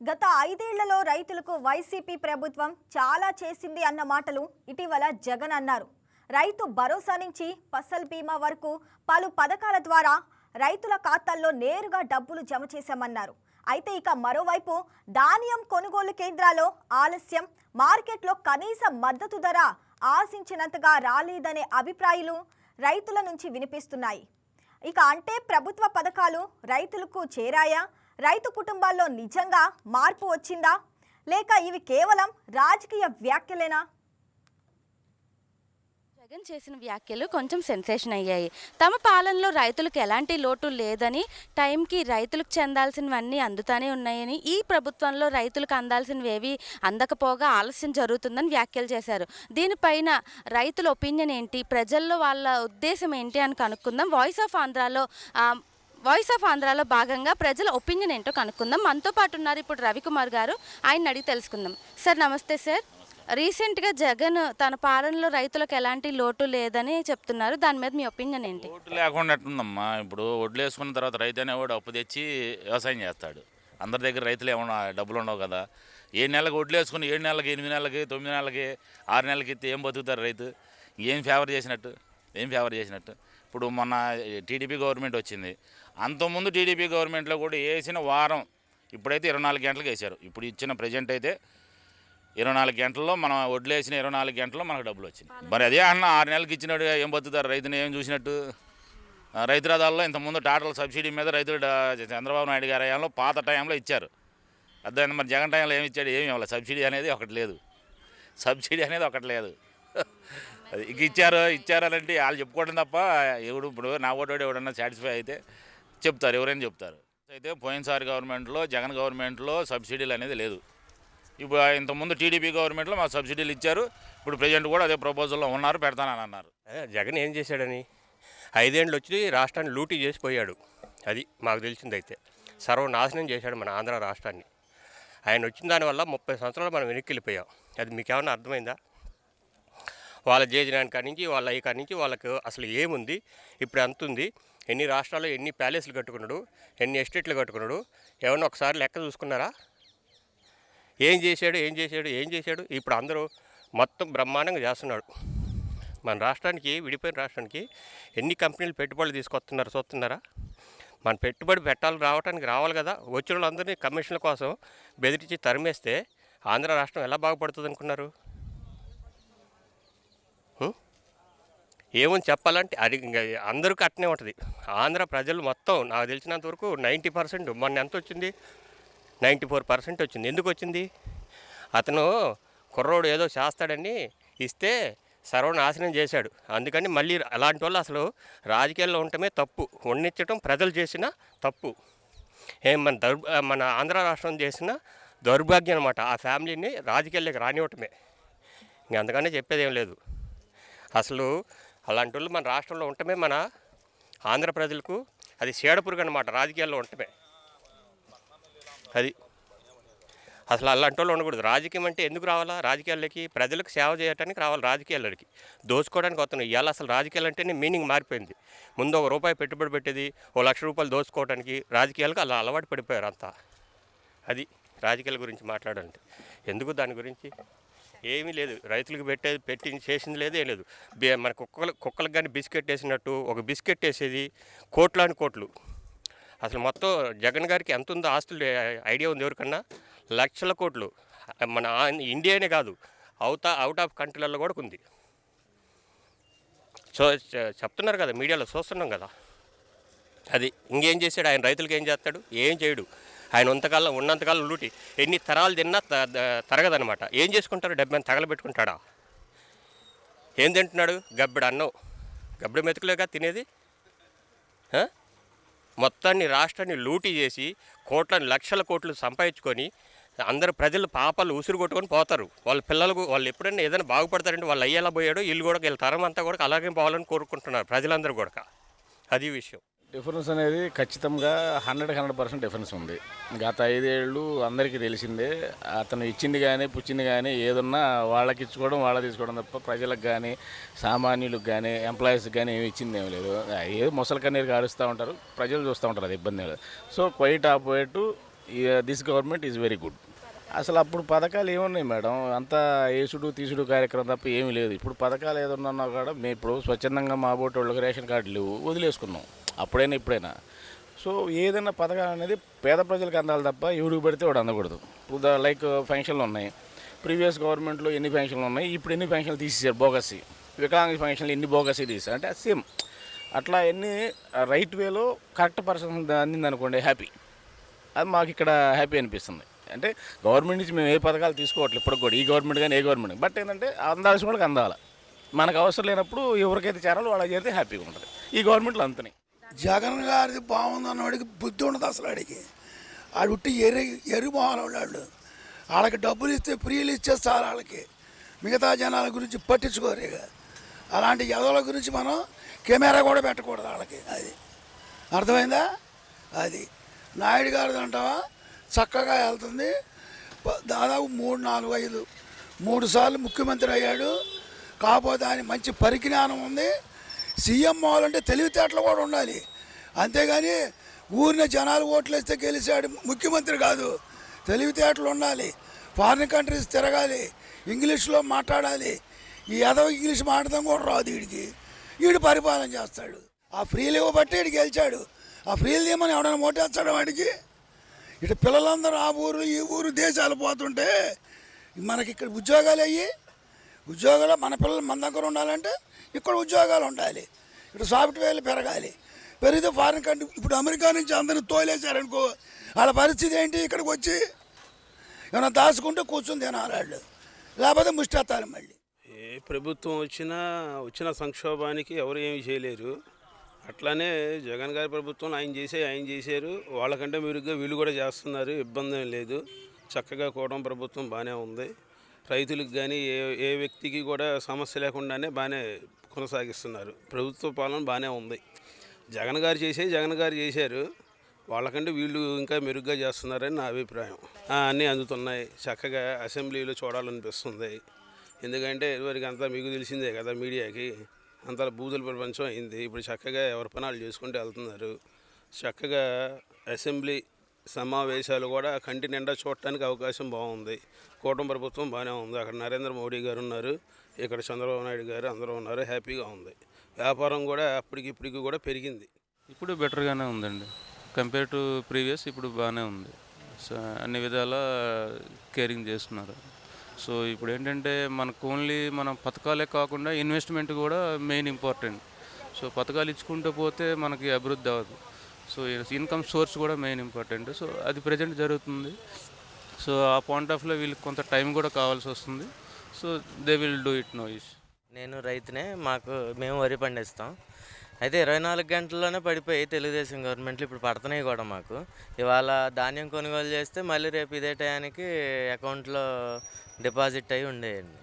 గత ఐదేళ్ళలో రైతులకు వైసీపీ ప్రభుత్వం చాలా చేసింది అన్న మాటలు ఇటీవల జగన్ అన్నారు. రైతు భరోసా నుంచి ఫసల్ బీమా వరకు పలు పథకాల ద్వారా రైతుల ఖాతాల్లో నేరుగా డబ్బులు జమ చేశామన్నారు. అయితే ఇక మరోవైపు ధాన్యం కొనుగోలు కేంద్రాల్లో ఆలస్యం మార్కెట్లో కనీస మద్దతు ధర ఆశించినంతగా రాలేదనే అభిప్రాయాలు రైతుల నుంచి వినిపిస్తున్నాయి. ఇక అంటే ప్రభుత్వ పథకాలు రైతులకు చేరాయా? రైతు కుటుంబాల్లో నిజంగా మార్పు వచ్చిందా? లేక ఇవి కేవలం రాజకీయ వ్యాఖ్యలేనా? జగన్ చేసిన వ్యాఖ్యలు కొంచెం సెన్సేషన్ అయ్యాయి. తమ పాలనలో రైతులకు ఎలాంటి లోటు లేదని టైంకి రైతులకు చెందాల్సినవన్నీ అందుతానే ఉన్నాయని ఈ ప్రభుత్వంలో రైతులకు అందాల్సినవి అందకపోగా ఆలస్యం జరుగుతుందని వ్యాఖ్యలు చేశారు. దీనిపైన రైతుల ఒపీనియన్ ఏంటి? ప్రజల్లో వాళ్ళ ఉద్దేశం ఏంటి అని కనుక్కుందాం. వాయిస్ ఆఫ్ ఆంధ్రాలో వాయిస్ ఆఫ్ ఆంధ్రాలో భాగంగా ప్రజల ఒపీనియన్ ఏంటో కనుక్కుందాం. మనతో పాటు ఉన్నారు ఇప్పుడు రవికుమార్ గారు. ఆయన అడిగి తెలుసుకుందాం. సార్ నమస్తే సార్. రీసెంట్గా జగన్ తన పాలనలో రైతులకు ఎలాంటి లోటు లేదని చెప్తున్నారు. దాని మీద మీ ఒపీనియన్ ఏంటి? ఓటు లేకుండా ఉందమ్మా ఇప్పుడు వడ్లు వేసుకున్న తర్వాత రైతు అనేవాడు అప్పు తెచ్చి వ్యవసాయం చేస్తాడు. అందరి దగ్గర రైతులు ఏమన్నా డబ్బులు ఉండవు కదా. ఏడు నెలలకు వడ్లు వేసుకుని ఏడు నెలలకి ఎనిమిది నెలలకి తొమ్మిది నెలలకి ఆరు నెలలకి ఇస్తే ఏం బతుకుతారు రైతు? ఏం ఫేవర్ చేసినట్టు? ఏం ఫేవర్ చేసినట్టు? ఇప్పుడు మొన్న టీడీపీ గవర్నమెంట్ వచ్చింది. అంతకుముందు టీడీపీ గవర్నమెంట్లో కూడా వేసిన వారం ఇప్పుడైతే ఇరవై నాలుగు గంటలకు వేశారు. ఇప్పుడు ఇచ్చిన ప్రజెంట్ అయితే ఇరవై నాలుగు గంటల్లో మనం వడ్లు వేసిన ఇరవై నాలుగు గంటల్లో మనకు డబ్బులు వచ్చింది మరి అదే అన్న ఆరు నెలలకి ఇచ్చినట్టు ఏం బతుకుతారు? రైతుని ఏం చూసినట్టు? ఆ, రైతు రథాల్లో ఇంతకుముందు టాటల సబ్సిడీ మీద రైతులు చంద్రబాబు నాయుడు గారి హయాంలో పాత టైంలో ఇచ్చారు. అదే మరి జగన్ టైంలో ఏమి ఇచ్చాడు? ఏమి ఇవ్వాలి సబ్సిడీ అనేది ఒకటి లేదు. సబ్సిడీ అనేది ఒకటి లేదు. అది ఇక ఇచ్చారు ఇచ్చారనంటే వాళ్ళు చెప్పుకోవడం తప్ప ఎవడు ఇప్పుడు నా ఓటోడు ఎవడన్నా సాటిస్ఫై అయితే చెప్తారు ఎవరైనా చెప్తారు. అయితే పోయినసారి గవర్నమెంట్లో జగన్ గవర్నమెంట్లో సబ్సిడీలు అనేది లేదు. ఇప్పుడు ఇంతకుముందు టీడీపీ గవర్నమెంట్లో మాకు సబ్సిడీలు ఇచ్చారు. ఇప్పుడు ప్రజెంట్ కూడా అదే ప్రపోజల్లో ఉన్నారు పెడతానని అన్నారు. ఏ, జగన్ ఏం చేశాడని? ఐదేళ్ళు వచ్చి రాష్ట్రాన్ని లూటీ చేసిపోయాడు అది మాకు తెలిసిందైతే సర్వనాశనం చేశాడు మన ఆంధ్ర రాష్ట్రాన్ని. ఆయన వచ్చిన దానివల్ల ముప్పై సంవత్సరాలు మనం వెనక్కి వెళ్ళిపోయాం. అది మీకు ఏమైనా అర్థమైందా? వాళ్ళ జేజనాని నుంచి వాళ్ళ ఈ నుంచి వాళ్ళకు అసలు ఏముంది? ఇప్పుడు ఎంత ఉంది? ఎన్ని రాష్ట్రాల్లో ఎన్ని ప్యాలెస్లు కట్టుకున్నాడు ఎన్ని ఎస్టేట్లు కట్టుకున్నాడు ఏమన్నా ఒకసారి లెక్క చూసుకున్నారా? ఏం చేశాడు ఏం చేశాడు ఏం చేశాడు? ఇప్పుడు అందరూ మొత్తం బ్రహ్మాండంగా చేస్తున్నాడు. మన రాష్ట్రానికి విడిపోయిన రాష్ట్రానికి ఎన్ని కంపెనీలు పెట్టుబడులు తీసుకొస్తున్నారు చూస్తున్నారా? మన పెట్టుబడి పెట్టాలి రావడానికి రావాలి కదా. వచ్చిన వాళ్ళందరినీ కమిషన్ల కోసం బెదిరించి తరిమేస్తే ఆంధ్ర రాష్ట్రం ఎలా బాగుపడుతుంది అనుకున్నారు? ఏమని చెప్పాలంటే అది అందరికీ అట్నే ఉంటుంది. ఆంధ్ర ప్రజలు మొత్తం నాకు తెలిసినంత వరకు నైంటీ పర్సెంట్ మొన్న ఎంత వచ్చింది? నైంటీ ఫోర్ పర్సెంట్ వచ్చింది. ఎందుకు వచ్చింది? అతను కుర్రోడు ఏదో చేస్తాడని ఇస్తే సర్వనాశనం చేశాడు. అందుకని మళ్ళీ అలాంటి వాళ్ళు అసలు రాజకీయాల్లో ఉండటమే తప్పు. వండించడం ప్రజలు చేసిన తప్పు. ఏం మన దౌర్ మన ఆంధ్ర రాష్ట్రం చేసిన దౌర్భాగ్యం అనమాట ఆ ఫ్యామిలీని రాజకీయాల్లోకి రానివ్వటమే. ఇంక అందుకనే చెప్పేది ఏం లేదు. అసలు అలాంటి వాళ్ళు మన రాష్ట్రంలో ఉండటమే మన ఆంధ్ర ప్రజలకు అది సేడపురుగు అనమాట రాజకీయాల్లో ఉండటమే అది అసలు అలాంటి వాళ్ళు ఉండకూడదు. రాజకీయం అంటే ఎందుకు రావాలా? రాజకీయాల్లోకి ప్రజలకు సేవ చేయడానికి రావాలి రాజకీయాల్లోకి దోచుకోవడానికి వస్తున్నాయి ఇవాళ అసలు రాజకీయాలు అంటేనే మీనింగ్ మారిపోయింది. ముందు ఒక రూపాయి పెట్టుబడి పెట్టేది ఓ లక్ష రూపాయలు దోచుకోవడానికి రాజకీయాలకు అలా అలవాటు పడిపోయారు అంతా. అది రాజకీయాల గురించి మాట్లాడాలంటే. ఎందుకు దాని గురించి? ఏమీ లేదు. రైతులకు పెట్టేది పెట్టి చేసింది లేదు ఏం లేదు మన కుక్కలు కుక్కలకు కానీ బిస్కెట్ వేసినట్టు ఒక బిస్కెట్ వేసేది కోట్లాని కోట్లు. అసలు మొత్తం జగన్ గారికి ఎంత ఉందో ఆస్తులు ఐడియా ఉంది ఎవరికన్నా? లక్షల కోట్లు. మన ఇండియానే కాదు అవుట్ అవుట్ ఆఫ్ కంట్రీలలో కూడా ఉంది. సో చెప్తున్నారు కదా మీడియాలో చూస్తున్నాం కదా. అది ఇంకేం చేశాడు? ఆయన రైతులకు ఏం చేస్తాడు? ఏం చేయడు. ఆయన ఉంతకాలం ఉన్నంతకాలం లూటి. ఎన్ని తరాలు తిన్నా త- తరగదనమాట ఏం చేసుకుంటారు? డబ్బని తగలబెట్టుకుంటాడా? ఏం తింటున్నాడు? గబ్బిడ అన్నం. గబ్బిడ మెతుకులేగా తినేది? మొత్తాన్ని రాష్ట్రాన్ని లూటీ చేసి కోట్లని లక్షల కోట్లు సంపాదించుకొని అందరు ప్రజలు పాపాలు ఉసురు కొట్టుకొని పోతారు. వాళ్ళ పిల్లలకు వాళ్ళు ఎప్పుడైనా ఏదైనా బాగుపడతారంటే వాళ్ళు అయ్యేలా పోయాడో వీళ్ళు కూడా వీళ్ళ తరం అంతా కూడా అలాగే పోవాలని కోరుకుంటున్నారు ప్రజలందరూ కూడా. అది విషయం. డిఫరెన్స్ అనేది ఖచ్చితంగా హండ్రెడ్ హండ్రెడ్ పర్సెంట్ డిఫరెన్స్ ఉంది. గత ఐదేళ్ళు అందరికీ తెలిసిందే అతను ఇచ్చింది కానీ పుచ్చింది కానీ ఏదన్నా వాళ్ళకి ఇచ్చుకోవడం వాళ్ళకి తీసుకోవడం తప్ప ప్రజలకు కానీ సామాన్యులకు కానీ ఎంప్లాయీస్కి కానీ ఏమి ఇచ్చింది ఏమి లేదు. ఏదో ముసలి కన్నీరు కారుస్తూ ఉంటారు ప్రజలు చూస్తూ ఉంటారు అది ఇబ్బంది లేదు. So quite ఆపోయేట్ this government is very good. అసలు అప్పుడు పథకాలు ఏమున్నాయి మేడం? అంతా ఏసుడు తీసుడు కార్యక్రమం తప్ప ఏమీ లేదు. ఇప్పుడు పథకాలు ఏదన్నా కూడా మేము ఇప్పుడు స్వచ్ఛందంగా మా బోటి వాళ్ళకి రేషన్ కార్డు లేవు వదిలేసుకున్నాం. అప్పుడైనా ఇప్పుడైనా. సో ఏదైనా పథకాలు అనేది పేద ప్రజలకు అందాలి తప్ప ఎవడికి పెడితే వాడు అందకూడదు. ఇప్పుడు లైక్ ఫంక్షన్లు ఉన్నాయి. ప్రీవియస్ గవర్నమెంట్లో ఎన్ని ఫంక్షన్లు ఉన్నాయి? ఇప్పుడు ఎన్ని ఫంక్షన్లు తీసేసారు బోగసి వికలాంగ ఫంక్షన్లు ఎన్ని బోగసి తీసారు అంటే సేమ్. అట్లా ఎన్ని రైట్ వేలో కరెక్ట్ పర్సన్ అందింది అనుకోండి హ్యాపీ. అది మాకు ఇక్కడ హ్యాపీ అనిపిస్తుంది. అంటే గవర్నమెంట్ నుంచి మేము ఏ పథకాలు తీసుకోవట్లేదు ఇప్పుడు కూడా. ఈ గవర్నమెంట్ కానీ ఏ గవర్నమెంట్ బట్ ఏంటంటే అందాల్సిన వాళ్ళకి అందాలి. మనకు అవసరం లేనప్పుడు ఎవరికైతే చేరాలో వాళ్ళకి చేరితే హ్యాపీగా ఉంటుంది. ఈ గవర్నమెంట్లో అంతనే. జగన్ గారిది బాగుంది అన్నవాడికి బుద్ధి ఉండదు అసలు ఆడికి. ఆడు ఉట్టి ఎరి ఎరి వాళ్ళు వాళ్ళకి డబ్బులు ఇస్తే ఫ్రీలు ఇచ్చేస్తారు వాళ్ళకి మిగతా జనాల గురించి పట్టించుకోరు ఇక. అలాంటి యదవుల గురించి మనం కెమెరా కూడా పెట్టకూడదు వాళ్ళకి అది. అర్థమైందా? అది. నాయుడు గారిది అంటావా? చక్కగా వెళ్తుంది. దాదాపు మూడు నాలుగు ఐదు మూడు సార్లు ముఖ్యమంత్రి అయ్యాడు. కాకపోతే ఆయన మంచి పరిజ్ఞానం ఉంది. సీఎం అవ్వాలంటే తెలివితేటలు కూడా ఉండాలి. అంతేగాని ఊరిన జనాలు ఓట్లేస్తే గెలిచాడు ముఖ్యమంత్రి కాదు. తెలివితేటలు ఉండాలి. ఫారిన్ కంట్రీస్ తిరగాలి. ఇంగ్లీష్లో మాట్లాడాలి. ఈ ఎదవ ఇంగ్లీష్ మాట్లాడడం కూడా రాదు వీడికి. వీడు పరిపాలన చేస్తాడు. ఆ ఫ్రీలు ఇవ్వబట్టి వీడు గెలిచాడు. ఆ ఫ్రీలు తీయమని ఎవడైనా ఓటేస్తాడు వాడికి? ఇటు పిల్లలందరూ ఆ ఊరు ఈ ఊరు దేశాలు పోతుంటే మనకి ఇక్కడ ఉద్యోగాలు అయ్యి ఉద్యోగాలు మన పిల్లలు మన దగ్గర ఉండాలంటే ఇక్కడ ఉద్యోగాలు ఉండాలి. ఇక్కడ సాఫ్ట్వేర్లు పెరగాలి. పెరిగితే ఫారిన్ కంట్రీ ఇప్పుడు అమెరికా నుంచి అందరిని తోలేశారనుకో వాళ్ళ పరిస్థితి ఏంటి? ఇక్కడికి వచ్చి ఏమైనా దాచుకుంటే కూర్చుని తినాలి వాళ్ళు. లేకపోతే ముష్టెత్తాలి మళ్ళీ. ఏ ప్రభుత్వం వచ్చినా వచ్చిన సంక్షోభానికి ఎవరు ఏమి చేయలేరు. అట్లానే జగన్ గారి ప్రభుత్వం ఆయన చేసే ఆయన చేశారు. వాళ్ళకంటే మెరుగ్గా వీళ్ళు కూడా చేస్తున్నారు. ఇబ్బంది ఏం లేదు. చక్కగా కూడం ప్రభుత్వం బాగానే ఉంది. రైతులకు కానీ ఏ ఏ వ్యక్తికి కూడా సమస్య లేకుండానే బాగానే కొనసాగిస్తున్నారు. ప్రభుత్వ పాలన బాగానే ఉంది. జగన్ గారు చేసే జగన్ గారు చేశారు. వాళ్ళకంటే వీళ్ళు ఇంకా మెరుగ్గా చేస్తున్నారని నా అభిప్రాయం. అన్నీ అందుతున్నాయి. చక్కగా అసెంబ్లీలో చూడాలనిపిస్తుంది. ఎందుకంటే ఇదివరకు అంతా మీకు తెలిసిందే కదా మీడియాకి. అంతా బూతుల ప్రపంచం అయింది. ఇప్పుడు చక్కగా ఎవరి పనాలు చేసుకుంటూ వెళ్తున్నారు. చక్కగా అసెంబ్లీ సమావేశాలు కూడా కంటి నిండా చూడటానికి అవకాశం బాగుంది. కూటమి ప్రభుత్వం బాగానే ఉంది. అక్కడ నరేంద్ర మోడీ గారు ఉన్నారు. ఇక్కడ చంద్రబాబు నాయుడు గారు అందరూ ఉన్నారు హ్యాపీగా ఉంది. వ్యాపారం కూడా అప్పటికి ఇప్పటికి కూడా పెరిగింది. ఇప్పుడు బెటర్గానే ఉందండి. కంపేర్ టు ప్రీవియస్ ఇప్పుడు బాగానే ఉంది. సో అన్ని విధాల కేరింగ్ చేస్తున్నారు. సో ఇప్పుడు ఏంటంటే మనకు ఓన్లీ మన పథకాలే కాకుండా ఇన్వెస్ట్మెంట్ కూడా మెయిన్ ఇంపార్టెంట్ సో పథకాలు ఇచ్చుకుంటూ పోతే మనకి అభివృద్ధి అవ్వదు. సో ఇన్కమ్ సోర్స్ కూడా మెయిన్ ఇంపార్టెంట్ సో అది ప్రజెంట్ జరుగుతుంది. సో ఆ పాయింట్ ఆఫ్లో వీళ్ళకి కొంత టైం కూడా కావాల్సి వస్తుంది. So they will do it no issue నేను రైతునే మాకు మేము వరి పండిస్తాం. అయితే ఇరవై నాలుగు గంటల్లోనే పడిపోయి తెలుగుదేశం గవర్నమెంట్లు ఇప్పుడు పడుతున్నాయి కూడా మాకు. ఇవాళ ధాన్యం కొనుగోలు చేస్తే మళ్ళీ రేపు ఇదే టయానికి అకౌంట్లో డిపాజిట్ అయి ఉండేయండి.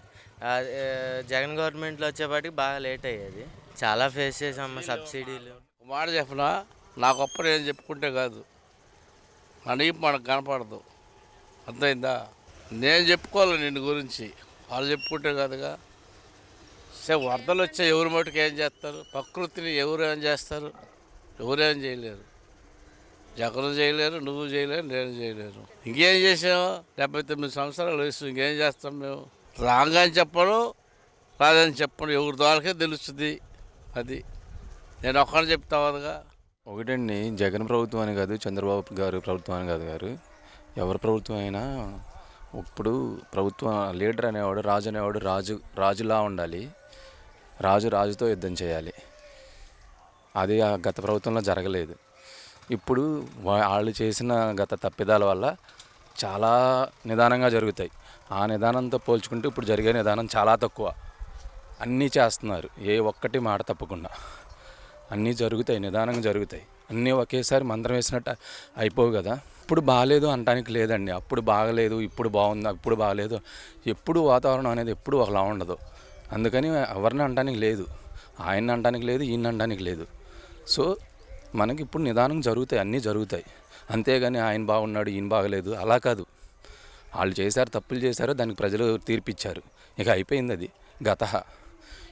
జగన్ గవర్నమెంట్లో వచ్చేపాటికి బాగా లేట్ అయ్యేది. చాలా ఫేస్ చేసాం సబ్సిడీలు. మాట చెప్పనా? నాకు ఒప్ప నేను చెప్పుకుంటే కాదు. అని మనకు కనపడదు. అర్థమైందా? నేను చెప్పుకోవాలి నిన్ను గురించి. వాళ్ళు చెప్పుకుంటే కాదుగా. సరే వరదలు వచ్చే ఎవరి మటుకు ఏం చేస్తారు? ప్రకృతిని ఎవరు ఏం చేస్తారు? ఎవరు ఏం చేయలేరు. జగన్ చేయలేరు నువ్వు చేయలేరు నేను చేయలేరు ఇంకేం చేసాము డెబ్బై తొమ్మిది సంవత్సరాలు వయసు ఇంకేం చేస్తాం మేము? రాంగ్ అని చెప్పను రాదని చెప్పను. ఎవరి ద్వారాకే తెలుస్తుంది అది. నేను ఒక్కడిని చెప్తా ఒకటండి జగన్ ప్రభుత్వం అని కాదు చంద్రబాబు గారు ప్రభుత్వం అని కాదు గారు. ఎవరి ప్రభుత్వం అయినా ఇప్పుడు ప్రభుత్వం లీడర్ అనేవాడు రాజు అనేవాడు రాజు రాజులా ఉండాలి. రాజు రాజుతో యుద్ధం చేయాలి. అది ఆ గత ప్రభుత్వంలో జరగలేదు. ఇప్పుడు వా- వాళ్ళు చేసిన గత తప్పిదాల వల్ల చాలా నిదానంగా జరుగుతాయి. ఆ నిదానంతో పోల్చుకుంటే ఇప్పుడు జరిగే నిదానం చాలా తక్కువ. అన్నీ చేస్తున్నారు. ఏ ఒక్కటి మాట తప్పకుండా. అన్నీ జరుగుతాయి నిదానంగా జరుగుతాయి. అన్నీ ఒకేసారి మంత్రం వేసినట్టు అయిపోవు కదా. ఇప్పుడు బాగాలేదు అనడానికి లేదండి. అప్పుడు బాగలేదు ఇప్పుడు బాగుంది ఇప్పుడు బాగలేదు. ఎప్పుడు వాతావరణం అనేది ఎప్పుడు ఒకలా ఉండదు. అందుకని ఎవరిని అనడానికి లేదు. ఆయన అనడానికి లేదు ఈయన అనడానికి లేదు. సో మనకి ఇప్పుడు నిదానం జరుగుతాయి అన్నీ జరుగుతాయి. అంతేగాని ఆయన బాగున్నాడు ఈయన బాగలేదు అలా కాదు. వాళ్ళు చేశారు తప్పులు చేశారు దానికి ప్రజలు తీర్పిచ్చారు. ఇక అయిపోయింది అది గత.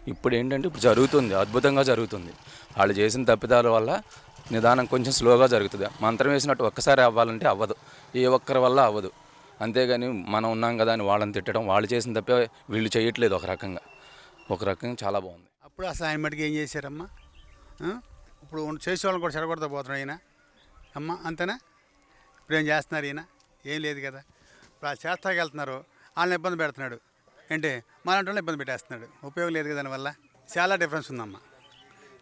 ఇప్పుడు ఏంటంటే ఇప్పుడు జరుగుతుంది అద్భుతంగా జరుగుతుంది. వాళ్ళు చేసిన తప్పిదాల వల్ల నిదానం కొంచెం స్లోగా జరుగుతుంది. మంత్రం వేసినట్టు ఒక్కసారి అవ్వాలంటే అవ్వదు. ఏ ఒక్కరి వల్ల అవ్వదు. అంతేగాని మనం ఉన్నాం కదా అని వాళ్ళని తిట్టడం వాళ్ళు చేసిన తప్పే వీళ్ళు చేయట్లేదు ఒక రకంగా. ఒక రకంగా చాలా బాగుంది. అప్పుడు అసలు ఆయన మటుకు ఏం చేశారమ్మా? ఇప్పుడు చేసేవాళ్ళని కూడా చెడగొడతా పోతున్నాడు ఈయన. అమ్మ అంతేనా? ఇప్పుడు ఏం చేస్తున్నారు ఈయన? ఏం లేదు కదా. ఇప్పుడు ఆ చేస్తాకి వెళ్తున్నారు. వాళ్ళని ఇబ్బంది పెడుతున్నాడు. ఏంటి? మాలాంటి వాళ్ళని ఇబ్బంది పెట్టేస్తున్నాడు. ఉపయోగం లేదు కదా దానివల్ల. చాలా డిఫరెన్స్ ఉందమ్మా.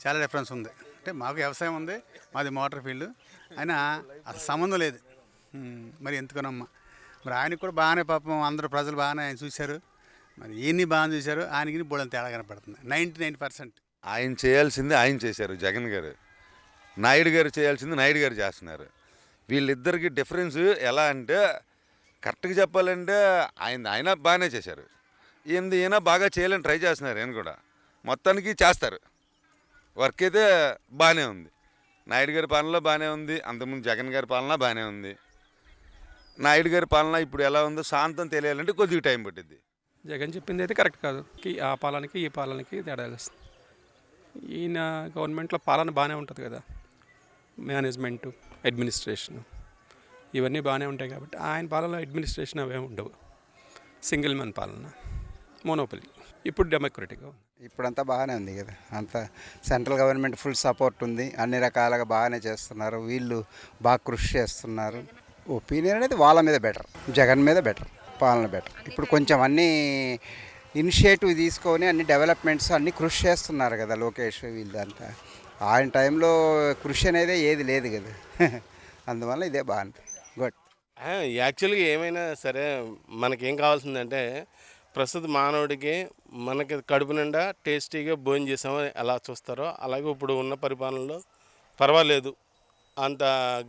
చాలా డిఫరెన్స్ ఉంది. అంటే మాకు వ్యవసాయం ఉంది మాది మోటార్ ఫీల్డ్. అయినా అసలు సంబంధం లేదు. మరి ఎందుకనమ్మా? మరి ఆయనకు కూడా బాగానే పాపం అందరూ ప్రజలు బాగానే ఆయన చూశారు. మరి ఈయన్ని బాగా చూశారు ఆయనకి బోళ్ళని తేడా కనపడుతుంది. Ninety nine percent. ఆయన చేయాల్సింది ఆయన చేశారు జగన్ గారు. నాయుడు గారు చేయాల్సింది నాయుడు గారు చేస్తున్నారు. వీళ్ళిద్దరికి డిఫరెన్స్ ఎలా అంటే కరెక్ట్గా చెప్పాలంటే ఆయన ఆయన బాగానే చేశారు. ఏంది ఈయన బాగా చేయాలని ట్రై చేస్తున్నారు ఈయన కూడా. మొత్తానికి చేస్తారు. వర్క్ అయితే బాగానే ఉంది. నాయుడు గారి పాలనలో బాగానే ఉంది. అంతకుముందు జగన్ గారి పాలన బాగానే ఉంది. నాయుడు గారి పాలన ఇప్పుడు ఎలా ఉందో శాంతం తెలియాలంటే కొద్దిగా టైం పట్టింది జగన్ చెప్పింది అయితే కరెక్ట్ కాదు. ఆ పాలనకి ఈ పాలనకి తేడా తెలుస్తుంది. ఈయన గవర్నమెంట్లో పాలన బాగానే ఉంటుంది కదా. మేనేజ్మెంటు అడ్మినిస్ట్రేషన్ ఇవన్నీ బాగానే ఉంటాయి కాబట్టి ఆయన పాలన అడ్మినిస్ట్రేషన్ అవే ఉండవు. సింగిల్ మ్యాన్ పాలన మోనోపలి. ఇప్పుడు డెమోక్రటిక్గా ఉంది. ఇప్పుడంతా బాగానే ఉంది కదా. అంతా సెంట్రల్ గవర్నమెంట్ ఫుల్ సపోర్ట్ ఉంది. అన్ని రకాలుగా బాగానే చేస్తున్నారు. వీళ్ళు బాగా కృషి చేస్తున్నారు. ఒపీనియన్ అనేది వాళ్ళ మీద బెటర్ జగన్ మీద బెటర్ పాలన బెటర్ ఇప్పుడు కొంచెం అన్నీ ఇనిషియేటివ్ తీసుకొని అన్ని డెవలప్మెంట్స్ అన్ని కృషి చేస్తున్నారు కదా లోకేష్ వీళ్ళంతా. ఆయన టైంలో కృషి అనేది ఏది లేదు కదా. అందువల్ల ఇదే బాగుంది. గుడ్ యాక్చువల్గా ఏమైనా సరే మనకేం కావాల్సిందంటే ప్రస్తుత మానవుడికి మనకి కడుపు నిండా టేస్టీగా భోజనం చేసామో ఎలా చూస్తారో అలాగే ఇప్పుడు ఉన్న పరిపాలనలో పర్వాలేదు. అంత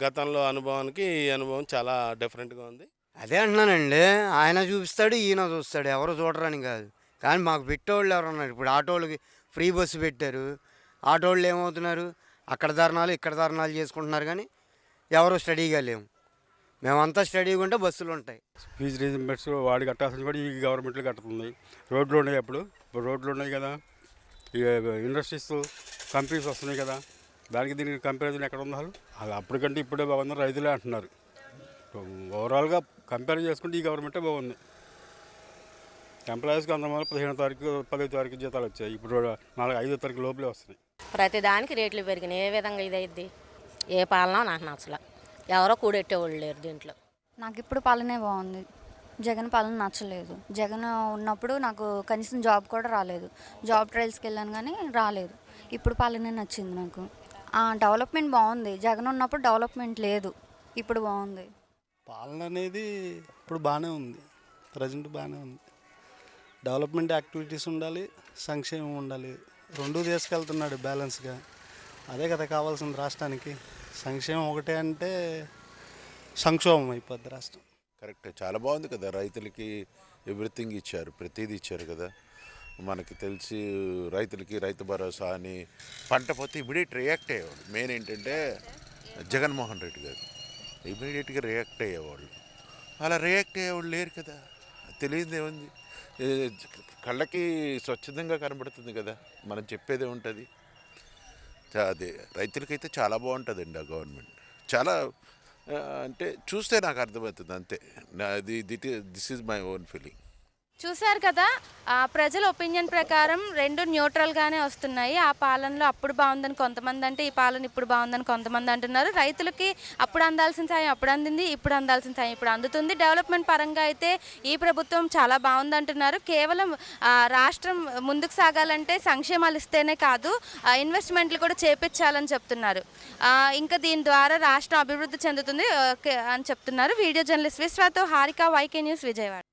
గతంలో అనుభవానికి ఈ అనుభవం చాలా డిఫరెంట్గా ఉంది. అదే అంటున్నానండి. ఆయన చూపిస్తాడు ఈయన చూస్తాడు. ఎవరు చూడరని కాదు. కానీ మాకు పెట్టేవాళ్ళు ఎవరు ఉన్నారు? ఇప్పుడు ఆటోలకి ఫ్రీ బస్సు పెట్టారు. ఆటోళ్ళు ఏమవుతున్నారు? అక్కడ ధర్నాలు ఇక్కడ ధర్నాలు చేసుకుంటున్నారు కానీ ఎవరు స్టడీగా లేము మేమంతా స్టడీగా ఉంటే బస్సులు ఉంటాయి. ఫీజు రీజన్మెంట్స్ వాడు కట్టాల్సింది కూడా ఈ గవర్నమెంట్లో కట్టుతుంది. రోడ్లు ఉన్నాయి అప్పుడు. ఇప్పుడు రోడ్లు ఉన్నాయి కదా. ఈ ఇండస్ట్రీస్ కంపెనీస్ వస్తున్నాయి కదా. దానికి దీనికి కంపారిజన్ ఎక్కడ ఉన్నారు అది అప్పటికంటే ఇప్పుడే బాగుంది రైతులే అంటున్నారు. ఓవరాల్గా కంపేర్ చేసుకుంటే ఈ గవర్నమెంటే బాగుంది. ఎంప్లాయీస్కి అంతమంది పదిహేను తారీఖు పదో తారీఖు జీతాలు వచ్చాయి. ఇప్పుడు నాలుగు ఐదో తారీఖు లోపలే వస్తున్నాయి. ప్రతిదానికి రేట్లు పెరిగినాయి. ఏ విధంగా ఇదైద్ది? ఏ పాలన నాకు నచ్చల ఎవరో కూడెట్టేవాళ్ళు లేరు దీంట్లో. నాకు ఇప్పుడు పాలనే బాగుంది. జగన్ పాలన నచ్చలేదు. జగన్ ఉన్నప్పుడు నాకు కనీసం జాబ్ కూడా రాలేదు. జాబ్ ట్రయల్స్కి వెళ్ళాను కానీ రాలేదు. ఇప్పుడు పాలనే నచ్చింది నాకు. ఆ, డెవలప్మెంట్ బాగుంది. జగన్ ఉన్నప్పుడు డెవలప్మెంట్ లేదు. ఇప్పుడు బాగుంది. పాలన అనేది ఇప్పుడు బాగానే ఉంది. ప్రజెంట్ బాగానే ఉంది. డెవలప్మెంట్ యాక్టివిటీస్ ఉండాలి సంక్షేమం ఉండాలి. రెండూ తీసుకెళ్తున్నాడు బ్యాలెన్స్గా. అదే కదా కావాల్సింది రాష్ట్రానికి. సంక్షేమం ఒకటే అంటే సంక్షోభం అయిపోద్ది రాష్ట్రం. కరెక్ట్. చాలా బాగుంది కదా రైతులకి ఎవ్రీథింగ్ ఇచ్చారు ప్రతిదీ ఇచ్చారు కదా. మనకి తెలిసి రైతులకి రైతు భరోసా అని పంట పోతే ఇమీడియట్ రియాక్ట్ అయ్యేవాడు మెయిన్ ఏంటంటే జగన్మోహన్ రెడ్డి గారు. ఇమీడియట్గా రియాక్ట్ అయ్యేవాళ్ళు. అలా రియాక్ట్ అయ్యేవాళ్ళు లేరు కదా. తెలియదు ఏముంది? కళ్ళకి స్వచ్ఛందంగా కనబడుతుంది కదా. మనం చెప్పేదే ఉంటుంది అదే రైతులకైతే చాలా బాగుంటుందండి ఆ గవర్నమెంట్. చాలా అంటే చూస్తే నాకు అర్థమవుతుంది అంతే. అది that this is my own feeling. చూశారు కదా ఆ, ప్రజల ఒపీనియన్ ప్రకారం రెండు న్యూట్రల్గానే వస్తున్నాయి. ఆ పాలనలో అప్పుడు బాగుందని కొంతమంది అంటే ఈ పాలన ఇప్పుడు బాగుందని కొంతమంది అంటున్నారు. రైతులకి అప్పుడు అందాల్సిన సాయం అప్పుడు అందింది ఇప్పుడు అందాల్సిన సాయం ఇప్పుడు అందుతుంది. డెవలప్మెంట్ పరంగా అయితే ఈ ప్రభుత్వం చాలా బాగుంది అంటున్నారు కేవలం రాష్ట్రం ముందుకు సాగాలంటే సంక్షేమాలు ఇస్తేనే కాదు ఇన్వెస్ట్మెంట్లు కూడా చేపించాలని చెప్తున్నారు. ఇంకా దీని ద్వారా రాష్ట్రం అభివృద్ధి చెందుతుంది ఓకే అని చెప్తున్నారు. వీడియో జర్నలిస్ట్ విశ్వాతో హారిక వైకే న్యూస్ విజయవాడ.